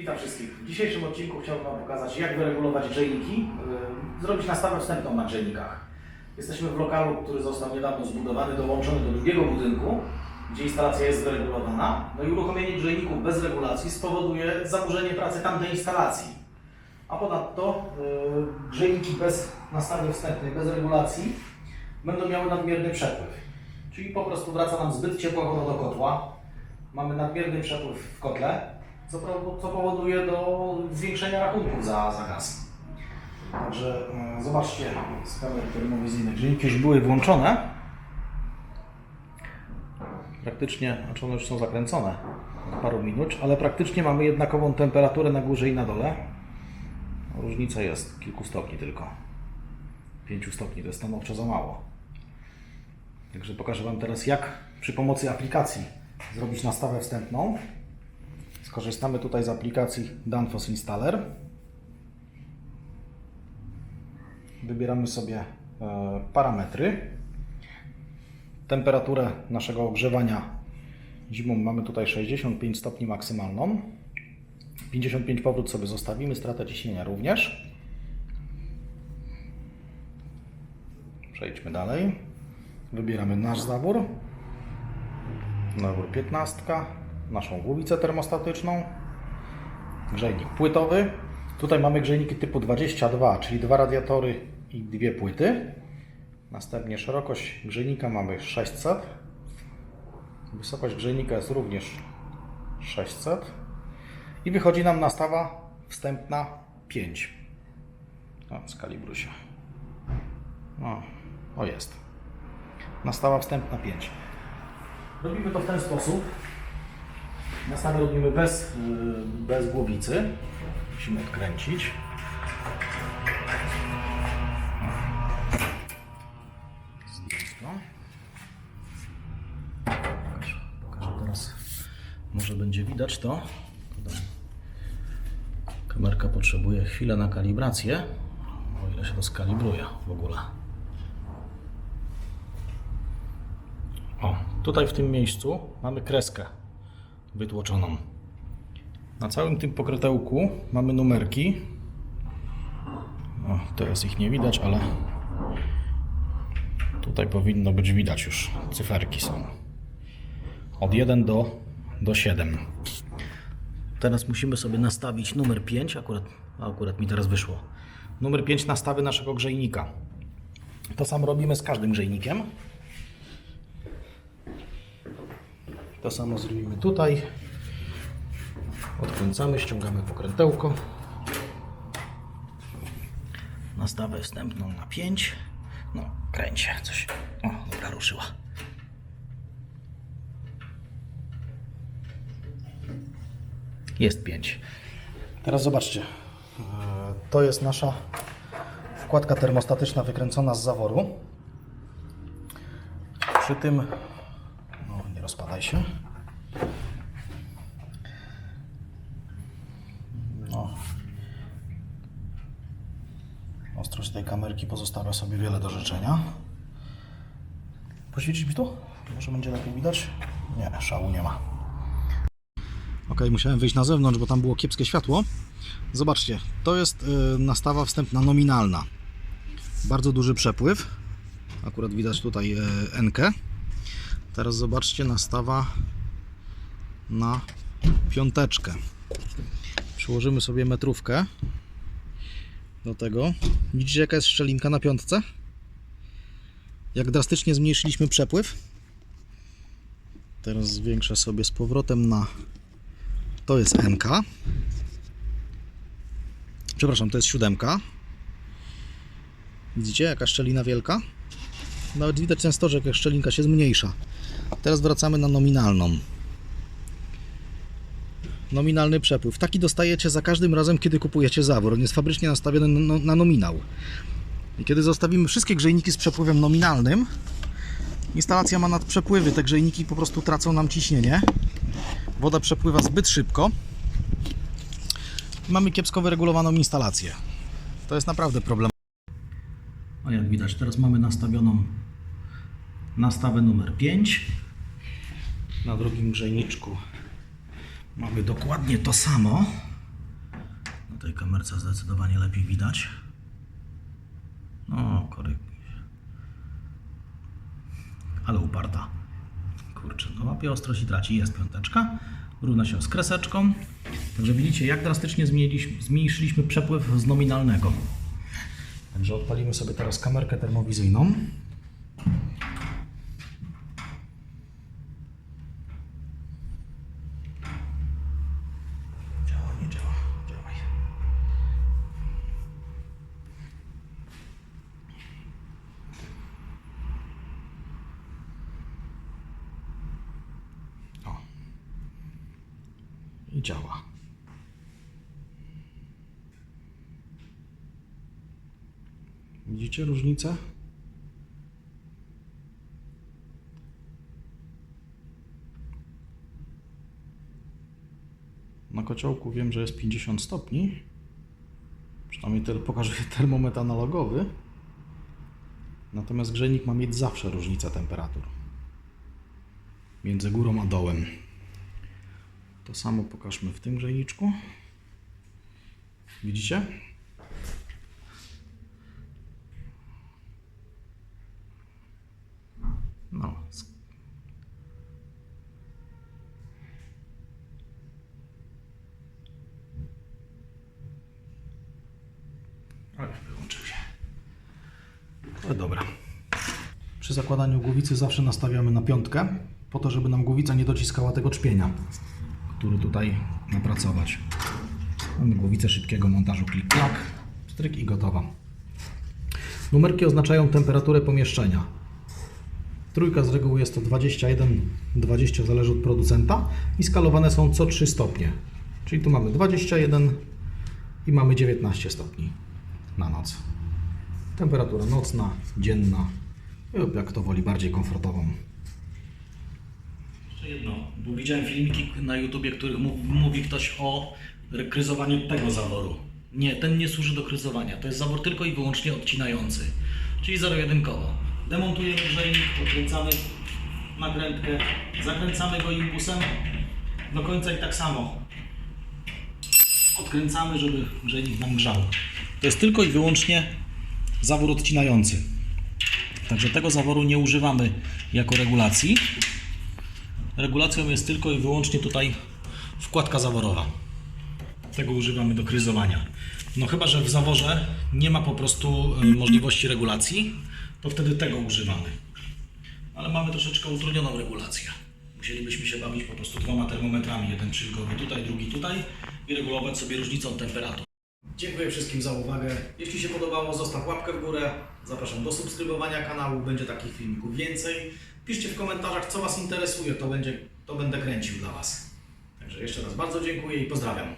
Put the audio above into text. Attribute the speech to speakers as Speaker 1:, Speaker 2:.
Speaker 1: Witam wszystkich. W dzisiejszym odcinku chciałbym Wam pokazać, jak wyregulować grzejniki, zrobić nastawę wstępną na grzejnikach. Jesteśmy w lokalu, który został niedawno zbudowany, dołączony do drugiego budynku, gdzie instalacja jest wyregulowana. No i uruchomienie grzejników bez regulacji spowoduje zaburzenie pracy tamtej instalacji. A ponadto yy, grzejniki bez nastawy wstępnej, bez regulacji będą miały nadmierny przepływ. Czyli po prostu wraca nam zbyt ciepła woda do kotła, mamy nadmierny przepływ w kotle, co, co powoduje do zwiększenia rachunków za, za gaz. Także e, zobaczcie z kamer termowizyjnych, już były włączone. Praktycznie, znaczy one już są zakręcone od paru minut, ale praktycznie mamy jednakową temperaturę na górze i na dole. Różnica jest kilku stopni tylko. 5 stopni to jest stanowczo za mało. Także pokażę Wam teraz, jak przy pomocy aplikacji zrobić nastawę wstępną. Skorzystamy tutaj z aplikacji Danfoss Installer. Wybieramy sobie e, parametry. Temperaturę naszego ogrzewania zimą mamy tutaj 65 stopni maksymalną. 55 powrót sobie zostawimy, strata ciśnienia również. Przejdźmy dalej. Wybieramy nasz zawór. Zawór 15. Naszą głowicę termostatyczną. Grzejnik płytowy. Tutaj mamy grzejniki typu 22, czyli dwa radiatory i dwie płyty. Następnie szerokość grzejnika mamy 600. Wysokość grzejnika jest również 600. I wychodzi nam nastawa wstępna 5. O, skalibruj się. O, o jest. Nastawa wstępna 5. Robimy to w ten sposób. Nastawę robimy bez, yy, bez głowicy. Musimy odkręcić. Pokażę, teraz. Może będzie widać to. Kamerka potrzebuje chwilę na kalibrację. O ile się to skalibruje w ogóle. O, tutaj w tym miejscu mamy kreskę wytłoczoną. Na całym tym pokrytełku mamy numerki. O, teraz ich nie widać, ale tutaj powinno być widać już. Cyferki są. Od 1 do, do 7. Teraz musimy sobie nastawić numer 5. Akurat, akurat mi teraz wyszło. Numer 5 nastawy naszego grzejnika. To samo robimy z każdym grzejnikiem. To samo zrobimy tutaj. Odkręcamy, ściągamy pokrętełko. Nastawę wstępną na 5. No, kręcie coś. O, dobra, ruszyła. Jest 5. Teraz zobaczcie. E, To jest nasza wkładka termostatyczna wykręcona z zaworu. Przy tym rozpadaj się. No. Ostrość tej kamerki pozostawia sobie wiele do życzenia. Poświecić mi tu? Może będzie lepiej widać? Nie, szału nie ma. Ok, musiałem wyjść na zewnątrz, bo tam było kiepskie światło. Zobaczcie, to jest y, nastawa wstępna nominalna. Bardzo duży przepływ. Akurat widać tutaj y, NK. Teraz zobaczcie nastawa na piąteczkę. Przyłożymy sobie metrówkę do tego. Widzicie jaka jest szczelinka na piątce? Jak drastycznie zmniejszyliśmy przepływ. Teraz zwiększę sobie z powrotem na to jest NK. Przepraszam, to jest siódemka. Widzicie jaka szczelina wielka? Nawet widać ten stożek, jak szczelinka się zmniejsza. Teraz wracamy na nominalną. Nominalny przepływ. Taki dostajecie za każdym razem, kiedy kupujecie zawór. On jest fabrycznie nastawiony na, no- na nominał. I kiedy zostawimy wszystkie grzejniki z przepływem nominalnym, instalacja ma nadprzepływy. Te grzejniki po prostu tracą nam ciśnienie. Woda przepływa zbyt szybko. I mamy kiepsko wyregulowaną instalację. To jest naprawdę problem. Jak widać, teraz mamy nastawioną nastawę numer 5. Na drugim grzejniczku mamy dokładnie to samo. tej kamerce zdecydowanie lepiej widać. No, koryk. Ale uparta. Kurczę, no łapie ostrość i traci. Jest piąteczka. Równa się z kreseczką. Także widzicie, jak drastycznie zmniejszyliśmy przepływ z nominalnego. Także odpalimy sobie teraz kamerkę termowizyjną. Działa, nie działa. Działaj. O. I działa. Widzicie różnicę? Na kociołku wiem, że jest 50 stopni. Przynajmniej tel pokazuje termometr analogowy. Natomiast grzejnik ma mieć zawsze różnicę temperatur. Między górą a dołem. To samo pokażmy w tym grzejniczku. Widzicie? No. sk- Wyłączył się. No dobra. Przy zakładaniu głowicy zawsze nastawiamy na piątkę, po to, żeby nam głowica nie dociskała tego czpienia, który tutaj napracować. Mamy głowicę szybkiego montażu klik-klak, stryk i gotowa. Numerki oznaczają temperaturę pomieszczenia. Trójka z reguły jest to 21, 20 zależy od producenta i skalowane są co 3 stopnie. Czyli tu mamy 21 i mamy 19 stopni na noc. Temperatura nocna, dzienna lub jak to woli bardziej komfortową. Jeszcze jedno, bo widziałem filmiki na YouTubie, których mów- mówi ktoś o rekryzowaniu tego zaworu. Nie, ten nie służy do kryzowania. To jest zawór tylko i wyłącznie odcinający, czyli zero-jedynkowo. Demontujemy grzejnik, odkręcamy nakrętkę, zakręcamy go impulsem do końca i tak samo odkręcamy, żeby grzejnik nam grzał. To jest tylko i wyłącznie zawór odcinający. Także tego zaworu nie używamy jako regulacji. Regulacją jest tylko i wyłącznie tutaj wkładka zaworowa. Tego używamy do kryzowania. No chyba, że w zaworze nie ma po prostu y, możliwości regulacji, to wtedy tego używamy. Ale mamy troszeczkę utrudnioną regulację. Musielibyśmy się bawić po prostu dwoma termometrami, jeden przylgowy tutaj, drugi tutaj i regulować sobie różnicą temperatur. Dziękuję wszystkim za uwagę. Jeśli się podobało, zostaw łapkę w górę. Zapraszam do subskrybowania kanału, będzie takich filmików więcej. Piszcie w komentarzach, co Was interesuje, to, będzie, to będę kręcił dla Was. Także jeszcze raz bardzo dziękuję i pozdrawiam.